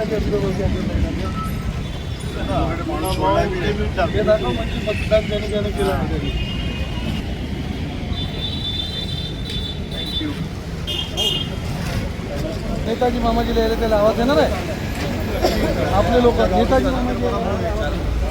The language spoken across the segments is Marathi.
म्हणजे मतदान केलं नेताजी मामाजी लिहायला त्याला आवाज देणार आहे? आपले लोक नेताजी मामाजी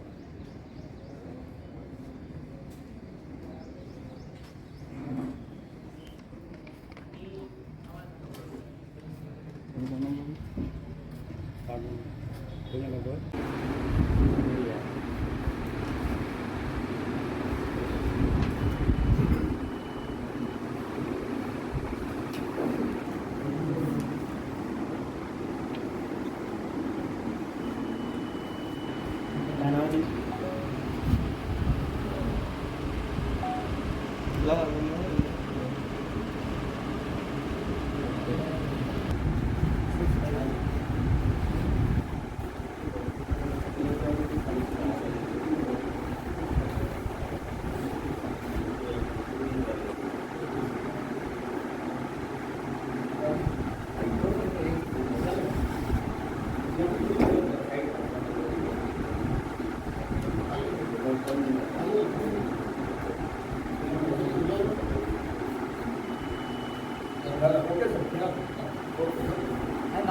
ভেঙে Love.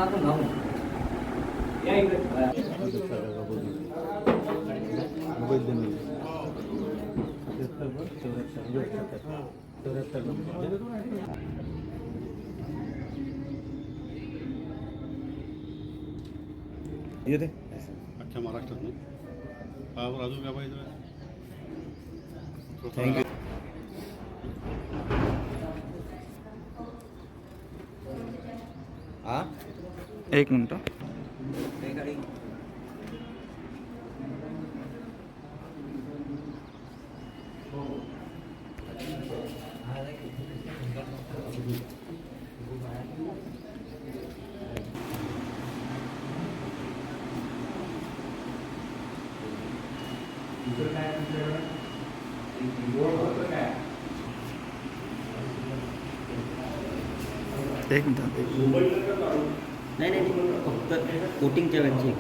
ना अख्ख्या महाराष्ट्रात ना हा अजून काय पाहिजे थँक्यू हा एक मिनटं. एक मिनटं. नाही नाही फक्त वोटिंगच्या वेळची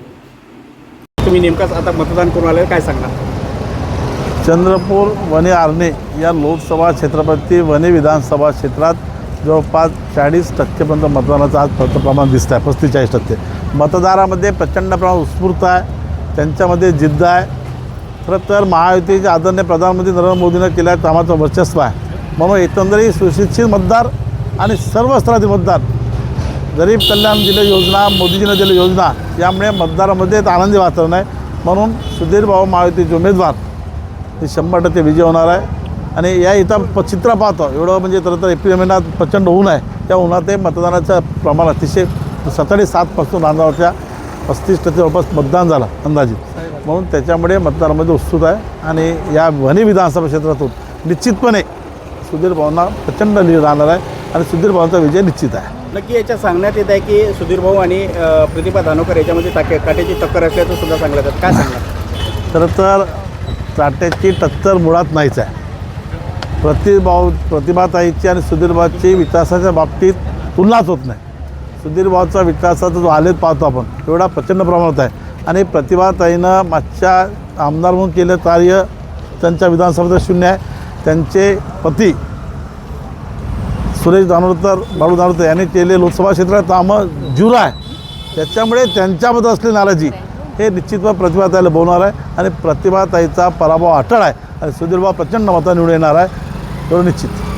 तुम्ही नेमकाच आता मतदान करून आले काय सांगणार? चंद्रपूर वने आर्णे या लोकसभा क्षेत्रपती वने विधानसभा क्षेत्रात जवळपास चाळीस टक्केपर्यंत मतदानाचं आज फक्त प्रमाण दिसतं आहे पस्तीचाळीस टक्के. मतदारामध्ये प्रचंड प्रमाणात उत्स्फूर्त आहे त्यांच्यामध्ये जिद्द आहे. खरं तर महायुतीचे आदरणीय प्रधानमंत्री नरेंद्र मोदीनं केल्या कामाचं वर्चस्व आहे. म्हणून एकंदरीत सुशिक्षित मतदार आणि सर्व स्तरातील मतदार गरीब कल्याण दिले योजना मोदीजीनं दिली योजना यामुळे मतदारामध्ये एक आनंदी वातावरण आहे. म्हणून सुधीर भाऊ महायुतीचे उमेदवार हे शंभर टक्के विजय होणार आहे. आणि या इथं प चित्र पाहतो एवढं म्हणजे तर तर एप्रिल महिन्यात प्रचंड ऊन आहे. त्या उन्हात हे मतदानाचं प्रमाण अतिशय सकाळी सातपासून नांदगावच्या पस्तीस टक्के जवळपास मतदान झालं अंदाजे. म्हणून त्याच्यामुळे मतदारामध्ये उत्सुक आहे. आणि या वनी विधानसभा क्षेत्रातून निश्चितपणे सुधीरभाऊंना प्रचंड लीड राहणार आहे. आणि सुधीरभाऊंचा विजय निश्चित आहे. नक्की याच्यात सांगण्यात येत आहे की सुधीर भाऊ आणि अ, प्रतिभा धानोकर याच्यामध्ये टाके काट्याची टक्कर असल्याचं सुद्धा सांगण्यात येतं काय सांगणार? खरं तर चाट्याची टक्कर मुळात नाहीच आहे. प्रतिभाऊ प्रतिभाताईची आणि सुधीरभाऊची विकासाच्या बाबतीत तुलनाच होत नाही. सुधीरभाऊचा विकासाचा जो आलेख पाहतो आपण एवढा प्रचंड प्रमाणात आहे. आणि प्रतिभाताईनं मागच्या आमदार म्हणून केलं कार्य त्यांच्या विधानसभेचं शून्य आहे. त्यांचे पती सुरेश दानोरकर बाळू दानोरकर यांनी केले लोकसभा क्षेत्रात कामं जुरा आहे. त्याच्यामुळे त्यांच्यामध्ये असलेली नाराजी हे निश्चितपणे प्रतिभाताईला बोलणार आहे आणि प्रतिभाताईचा पराभव अटळ आहे आणि सुधीरबा प्रचंड मता निवडून येणार आहे. एवढं निश्चित.